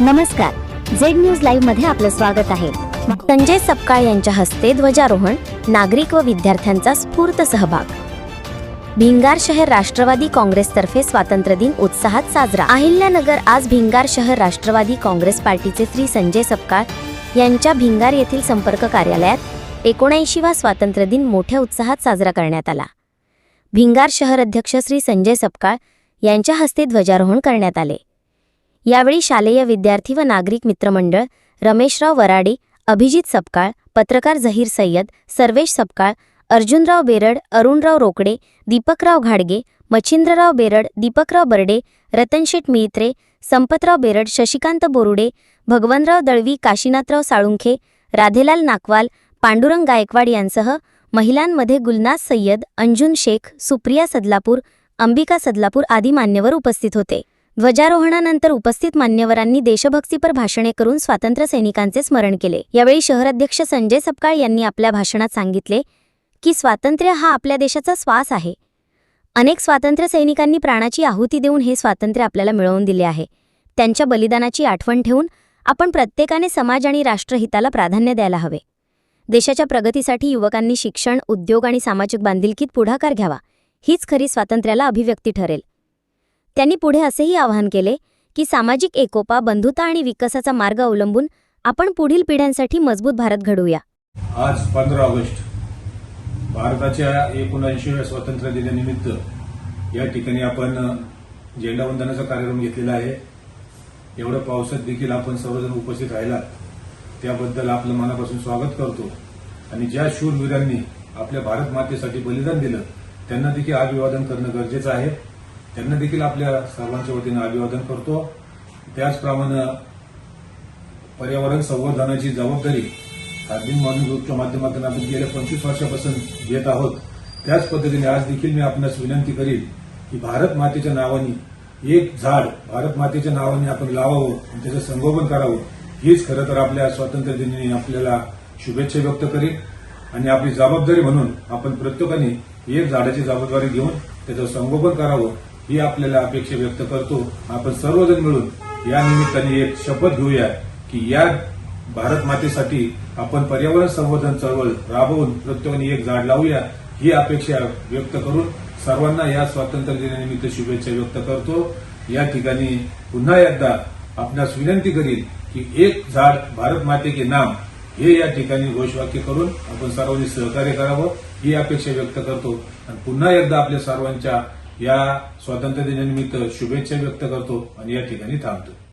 नमस्कार. Z news लाईव्हमध्ये आपलं स्वागत आहे. संजय सपकाळ यांच्या हस्ते ध्वजारोहण नागरिक व विद्यार्थ्यांचा स्फूर्त सहभाग. भिंगार शहर राष्ट्रवादी काँग्रेसतर्फे स्वातंत्र्य दिन उत्साहात साजरा. अहिल्यानगर आज भिंगार शहर राष्ट्रवादी काँग्रेस पार्टीचे श्री संजय सपकाळ यांच्या भिंगार येथील संपर्क कार्यालयात एकोणऐंशीवा स्वातंत्र्य दिन मोठ्या उत्साहात साजरा करण्यात आला. भिंगार शहर अध्यक्ष श्री संजय सपकाळ यांच्या हस्ते ध्वजारोहण करण्यात आले. यावेळी शालेय विद्यार्थी व नागरिक मित्रमंडळ रमेशराव वराडे अभिजित सपकाळ पत्रकार झहीर सय्यद सर्वेश सपकाळ अर्जुनराव बेरड अरुणराव रोकडे दीपकराव घाडगे मच्छिंद्रराव बेरड दीपकराव बर्डे रतनशेठ मित्रे संपतराव बेरड शशिकांत बोरुडे भगवनराव दळवी काशीनाथराव साळुंखे राधेलाल नाकवाल पांडुरंग गायकवाड यांसह महिलांमध्ये गुलनाज सय्यद अंजुन शेख सुप्रिया सदलापूर अंबिका सदलापूर आदी मान्यवर उपस्थित होते. ध्वजारोहणानंतर उपस्थित मान्यवरांनी देशभक्तीपर भाषणे करून स्वातंत्र्य सैनिकांचे स्मरण केले. यावेळी शहराध्यक्ष संजय सपकाळ यांनी आपल्या भाषणात सांगितले की स्वातंत्र्य हा आपल्या देशाचा श्वास आहे. अनेक स्वातंत्र्य सैनिकांनी प्राणाची आहुती देऊन हे स्वातंत्र्य आपल्याला मिळवून दिले आहे. त्यांच्या बलिदानाची आठवण ठेवून आपण प्रत्येकाने समाज आणि राष्ट्रहिताला प्राधान्य द्यायला हवे. देशाच्या प्रगतीसाठी युवकांनी शिक्षण उद्योग आणि सामाजिक बांधिलकीत पुढाकार घ्यावा. हीच खरी स्वातंत्र्याला अभिव्यक्ती ठरेल. त्यांनी पुढे असेही आवाहन केले की सामाजिक एकोपा बंधुता आणि विकासाचा मार्ग अवलंबून आपण पुढील पिढ्यांसाठी मजबूत भारत घडवूया. आज पंधरा ऑगस्ट भारताच्या एकोणऐंशीव्या स्वातंत्र्य दिनानिमित्त या ठिकाणी आपण झेंडावंदनाचा कार्यक्रम घेतलेला आहे. एवढं पावसात देखील आपण सर्वजण उपस्थित राहिलात. त्याबद्दल आपलं मनापासून स्वागत करतो. आणि ज्या शूरवीरांनी आपल्या भारत मातेसाठी बलिदान दिलं त्यांना देखील अभिवादन करणं गरजेचं आहे. त्यांना देखील आपल्या सर्वांच्या वतीनं अभिवादन करतो. त्याचप्रमाणे पर्यावरण संवर्धनाची जबाबदारी खादिम मॉर्निंग ग्रुपच्या माध्यमातून आपण गेल्या पंचवीस वर्षापासून घेत आहोत. त्याच पद्धतीने आज देखील मी आपणास विनंती करीन की भारत मातेच्या नावाने एक झाड भारत मातेच्या नावाने आपण लावावं आणि त्याचं संगोपन करावं. हीच खरं तर आपल्या स्वातंत्र्य दिनी आपल्याला शुभेच्छा व्यक्त करेल आणि आपली जबाबदारी म्हणून आपण प्रत्येकाने एक झाडाची जबाबदारी घेऊन त्याचं संगोपन करावं. ही आपल्याला अपेक्षा व्यक्त करतो. आपण सर्वजण मिळून या निमित्ताने एक शपथ घेऊया की या भारत मातेसाठी आपण पर्यावरण संवर्धन चळवळ राबवून प्रत्येकाने एक झाड लावूया ही अपेक्षा व्यक्त करून सर्वांना या स्वातंत्र्य दिनानिमित्त शुभेच्छा व्यक्त करतो. या ठिकाणी पुन्हा एकदा आपणास विनंती करील की एक झाड भारत माते के नाम हे या ठिकाणी घोषवाक्य करून आपण सर्वांनी सहकार्य करावं ही अपेक्षा व्यक्त करतो. आणि पुन्हा एकदा आपल्या सर्वांच्या या स्वातंत्र्य दिनानिमित्त शुभेच्छा व्यक्त करतो आणि या ठिकाणी थांबतो.